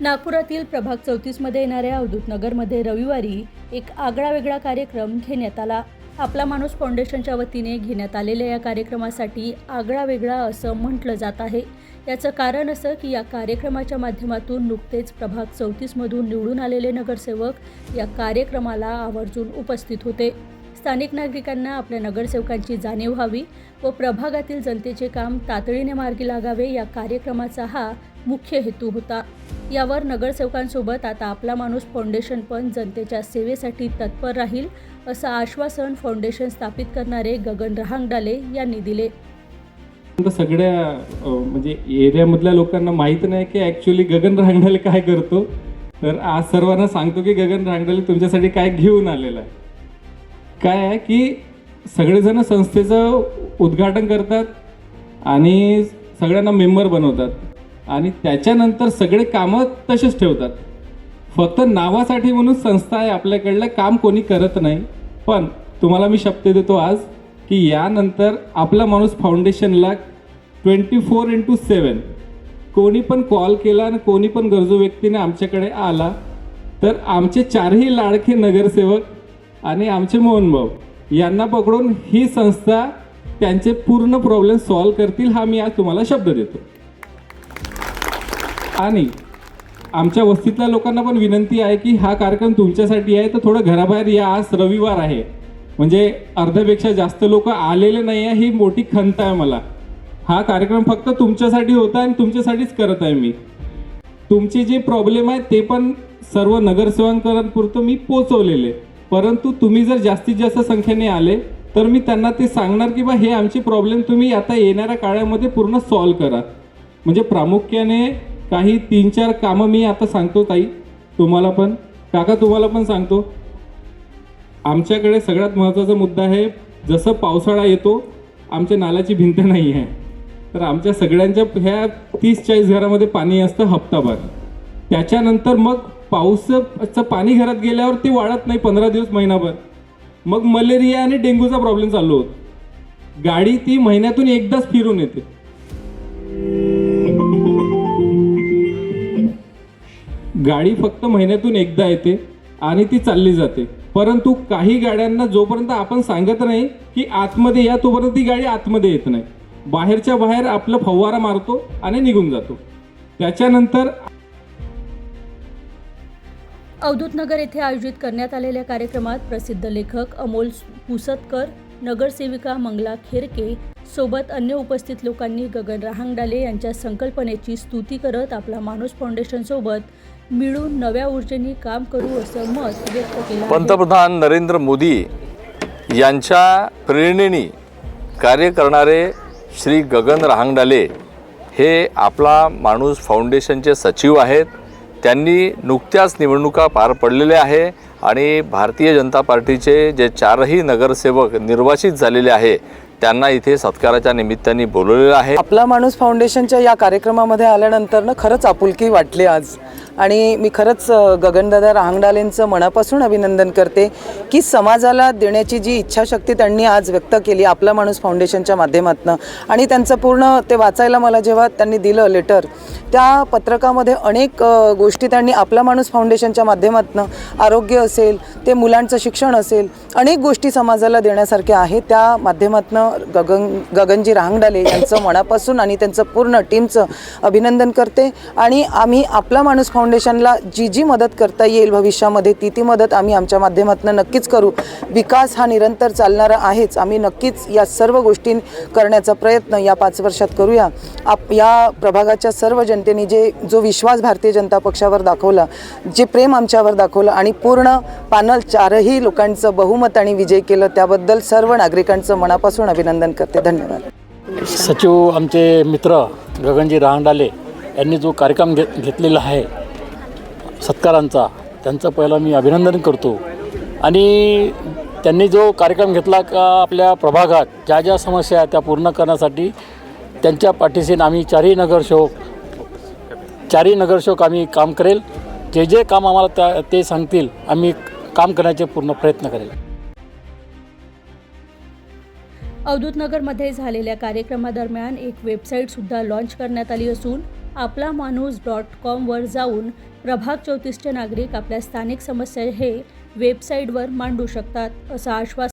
नागपुरातील प्रभाग चौतीसमध्ये येणाऱ्या अवधूत नगरमध्ये रविवारी एक आगळा वेगळा कार्यक्रम घेण्यात आला. आपला माणूस फाउंडेशनच्या वतीने घेण्यात आलेल्या या कार्यक्रमासाठी आगळा वेगळा असं म्हटलं जात आहे. याचं कारण असं की या कार्यक्रमाच्या माध्यमातून नुकतेच प्रभाग चौतीसमधून निवडून आलेले नगरसेवक या कार्यक्रमाला आवर्जून उपस्थित होते. स्थानिक नागरिकांना आपल्या नगरसेवकांची जाणीव व्हावी व प्रभागातील जनतेचे काम तातडीने मार्गी लागावे या कार्यक्रमाचा हा मुख्य हेतू होता. यावर नगरसेवकांसोबत आता आपला माणूस फाउंडेशन पण जनतेच्या सेवेसाठी तत्पर राहील असं आश्वासन फाउंडेशन स्थापित करणारे गगन रहांगडाले यांनी दिले. सगळ्या म्हणजे एरियामधल्या लोकांना माहीत नाही की ॲक्च्युली गगन रांगडाले काय करतो. तर आज सर्वांना सांगतो की गगन रांगडाले तुमच्यासाठी काय घेऊन आलेलं आहे. काय आहे की सगळेजण संस्थेचं उद्घाटन करतात आणि सगळ्यांना मेंबर बनवतात. आणि त्याच्यानंतर सगळे कामं तसेच ठेवतात. फक्त नावासाठी म्हणून संस्था आहे आपल्याकडलं काम कोणी करत नाही. पण तुम्हाला मी शब्द देतो आज की यानंतर आपला माणूस फाउंडेशनला ट्वेंटी फोर इंटू सेवन कोणी पण कॉल केला आणि कोणी पण गरजू व्यक्तीने आमच्याकडे आला तर आमचे चारही लाडके नगरसेवक आणि आमचे मोहनभाऊ यांना पकडून ही संस्था त्यांचे पूर्ण प्रॉब्लेम सॉल्व करतील हा मी आज तुम्हाला शब्द देतो. आणि आमच्या वस्तीतल्या लोकांना पण विनंती आहे की हा कार्यक्रम तुमच्यासाठी आहे तर थोडं घराबाहेर या आज रविवार आहे. म्हणजे अर्ध्यापेक्षा जास्त लोक आलेले नाही आहे ही मोठी खंत आहे मला. हा कार्यक्रम फक्त तुमच्यासाठी होता आणि तुमच्यासाठीच करत आहे मी. तुमचे जे प्रॉब्लेम आहेत ते पण सर्व नगरसेवकांपुरतं मी पोचवलेले. परंतु तुम्ही जर जास्तीत जास्त संख्येने आले तर मी त्यांना ते सांगणार की बा हे आमचे प्रॉब्लेम तुम्ही आता येणाऱ्या काळामध्ये पूर्ण सॉल्व करा. म्हणजे प्रामुख्याने काही तीन चार कामं मी आता सांगतो ताई. तुम्हाला पण. काका तुम्हाला पण सांगतो. आमच्याकडे सगळ्यात महत्त्वाचा मुद्दा आहे जसं पावसाळा येतो आमच्या नाल्याची भिंत नाही आहे. तर आमच्या सगळ्यांच्या ह्या तीस चाळीस घरामध्ये पाणी असतं हप्ताभर. त्याच्यानंतर मग पाऊसचं पाणी घरात गेल्यावर ते वाढत नाही पंधरा दिवस महिनाभर. मग मलेरिया आणि डेंग्यूचा प्रॉब्लेम चालू होतो. गाडी ती महिन्यातून एकदाच फिरून येते. गाडी फक्त महिन्यातून एकदा येते आणि ती चालली जाते. परंतु काही गाड्यांना जोपर्यंत आपण सांगत नाही की आतमध्ये या तोपर्यंत ती गाडी आतमध्ये येत नाही. बाहेरच्या बाहेर आपलं फवारा मारतो आणि निघून जातो. त्याच्यानंतर अवधूतनगर येथे आयोजित करण्यात आलेल्या कार्यक्रमात प्रसिद्ध लेखक अमोल पुसतकर नगरसेविका मंगला खेरके सोबत अन्य उपस्थित लोकांनी गगन रहांगडाले यांच्या संकल्पनेची स्तुती करत आपला माणूस फाउंडेशनसोबत मिळून नव्या ऊर्जेने काम करू असं मत व्यक्त केलं पंतप्रधान नरेंद्र मोदी यांच्या प्रेरणेने कार्य करणारे श्री गगन रहांगडाले हे आपला माणूस फाउंडेशनचे सचिव आहेत. त्यांनी नुकत्याच निवडणुका पार पडलेल्या आहे आणि भारतीय जनता पार्टीचे जे चारही नगरसेवक निर्वाचित झालेले आहे त्यांना इथे सत्काराच्या निमित्ताने बोलवलेलं आहे. आपला माणूस फाउंडेशनच्या या कार्यक्रमामध्ये आल्यानंतर ना खरंच आपुलकी वाटली आज. आणि मी खरंच गगनदादा रहांगडालेंचं मनापासून अभिनंदन करते की समाजाला देण्याची जी इच्छाशक्ती त्यांनी आज व्यक्त केली आपला माणूस फाउंडेशनच्या माध्यमातून. आणि त्यांचं पूर्ण ते वाचायला मला जेव्हा त्यांनी दिलं लेटर त्या पत्रकामध्ये अनेक गोष्टी त्यांनी आपला माणूस फाउंडेशनच्या माध्यमातून आरोग्य असेल ते मुलांचं शिक्षण असेल अनेक गोष्टी समाजाला देण्यासारख्या आहेत त्या माध्यमातून गगन गगनजी रांगडाले यांचं मनापासून आणि त्यांचं पूर्ण टीमचं अभिनंदन करते. आणि आम्ही आपला माणूस फाउंडेशनला जी जी मदत करता येईल भविष्यामध्ये ती ती मदत आम्ही आमच्या माध्यमातून नक्कीच करू. विकास हा निरंतर चालणारा आहेच. आम्ही नक्कीच या सर्व गोष्टी करण्याचा प्रयत्न या पाच वर्षात करूया. आप या प्रभागाच्या सर्व जनतेने जे जो विश्वास भारतीय जनता पक्षावर दाखवला जे प्रेम आमच्यावर दाखवलं आणि पूर्ण पॅनल चारही लोकांचं बहुमताने विजय केलं त्याबद्दल सर्व नागरिकांचं मनापासून अभिनंदन करते. धन्यवाद. सचिव आमचे मित्र गगनजी रहांडाले यांनी जो कार्यक्रम घे घेतलेला आहे सत्कारांचा त्यांचं पहिलं मी अभिनंदन करतो. आणि त्यांनी जो कार्यक्रम घेतला का आपल्या प्रभागात ज्या ज्या समस्या आहेत त्या पूर्ण करण्यासाठी त्यांच्या पाठीशी आम्ही चारही नगरसेवक चारही नगरसेवक आम्ही काम करेल. जे जे काम आम्हाला त्या ते सांगतील आम्ही काम करण्याचे पूर्ण प्रयत्न करेल. अवधूतनगरमध्ये झालेल्या कार्यक्रमादरम्यान एक वेबसाईटसुद्धा लॉन्च करण्यात आली असून आपला माणूस डॉट कॉमवर जाऊन प्रभाग चौतीसचे नागरिक आपल्या स्थानिक समस्या हे वेबसाईटवर मांडू शकतात असं आश्वासन